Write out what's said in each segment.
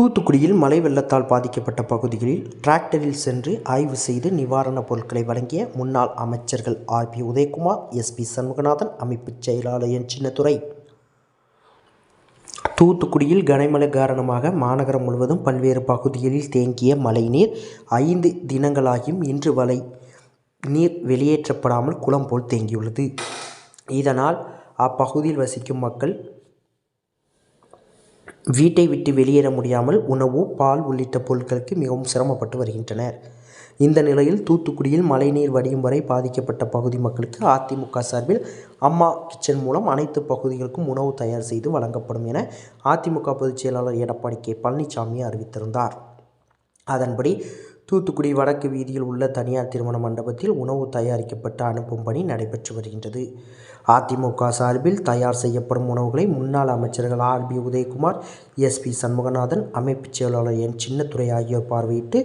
தூத்துக்குடியில் மழை வெள்ளத்தால் பாதிக்கப்பட்ட பகுதிகளில் டிராக்டரில் சென்று ஆய்வு செய்து நிவாரணப் பொருட்களை வழங்கிய முன்னாள் அமைச்சர்கள் R B Udayakumar S P Shanmuganathan அமைப்பு செயலாளர் என் சின்னத்துறை தூத்துக்குடியில் கனமழை காரணமாக மாநகரம் முழுவதும் பல்வேறு பகுதிகளில் தேங்கிய மழைநீர் ஐந்து தினங்களாகியும் இன்று வரை நீர் வெளியேற்றப்படாமல் குளம் போல் தேங்கியுள்ளது. இதனால் அப்பகுதியில் வசிக்கும் மக்கள் வீட்டை விட்டு வெளியேற முடியாமல் உணவு பால் உள்ளிட்ட பொருட்களுக்கு மிகவும் சிரமப்பட்டு வருகின்றனர். இந்த நிலையில் தூத்துக்குடியில் மழைநீர் வடியும் வரை பாதிக்கப்பட்ட பகுதி மக்களுக்கு அதிமுக சார்பில் அம்மா கிச்சன் மூலம் அனைத்து பகுதிகளுக்கும் உணவு தயார் செய்து வழங்கப்படும் என அதிமுக பொதுச் செயலாளர் எடப்பாடி கே பழனிசாமி அறிவித்திருந்தார். அதன்படி தூத்துக்குடி வடக்கு வீதியில் உள்ள தனியார் திருமண மண்டபத்தில் உணவு தயாரிக்கப்பட்டு அனுப்பும் பணி நடைபெற்று வருகின்றது. அதிமுக சார்பில் தயார் செய்யப்படும் உணவுகளை முன்னாள் அமைச்சர்கள் R. B. Udayakumar S. P. Shanmuganathan அமைப்புச் செயலாளர் என். சின்னத்துறை ஆகியோர் பார்வையிட்டு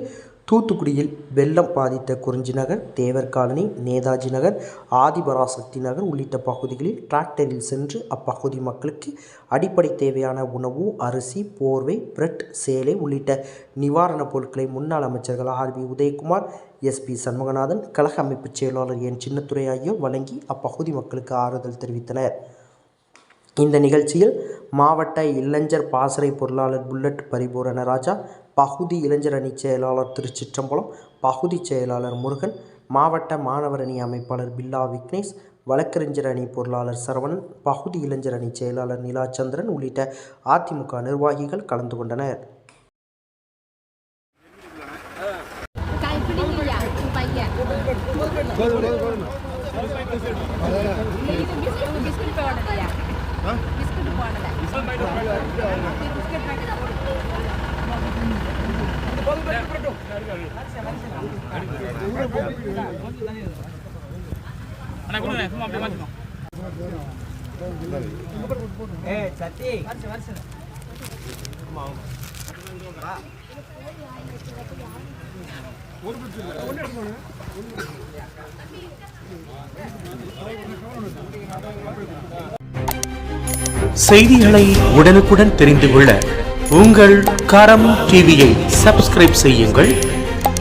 தூத்துக்குடியில் வெள்ளம் பாதித்த குறிஞ்சி நகர் தேவர் காலனி நேதாஜி நகர் ஆதிபராசக்தி நகர் உள்ளிட்ட பகுதிகளில் டிராக்டரில் சென்று அப்பகுதி மக்களுக்கு அடிப்படை தேவையான உணவு அரிசி போர்வை பிரெட் சேலை உள்ளிட்ட நிவாரணப் பொருட்களை முன்னாள் அமைச்சர்கள் R B Udayakumar S P Shanmuganathan கழக அமைப்புச் செயலாளர் என் சின்னத்துறை ஆகியோர் வழங்கி அப்பகுதி மக்களுக்கு ஆறுதல் தெரிவித்தனர். இந்த நிகழ்ச்சியில் மாவட்ட இளைஞர் பாசறை பொருளாளர் புல்லட் பரிபூரண ராஜா பகுதி இளைஞர் அணி செயலாளர் திருச்சிற்றம்பலம் பகுதி செயலாளர் முருகன் மாவட்ட மாணவர் அணி அமைப்பாளர் பில்லா விக்னேஷ் வழக்கறிஞர் அணி பொருளாளர் சரவணன் பகுதி இளைஞர் அணி செயலாளர் நிலாச்சந்திரன் உள்ளிட்ட அதிமுக நிர்வாகிகள் கலந்து கொண்டனர். கை பிடிக்கலையா உன் அண்ணா கொடுங்க சும்மா அப்படியே மாற்றிக்கோ செய்திகளை உடனுக்குடன் தெரிந்து கொள்ள உங்கள் கரம் டிவியை சப்ஸ்கிரைப் செய்யுங்கள்.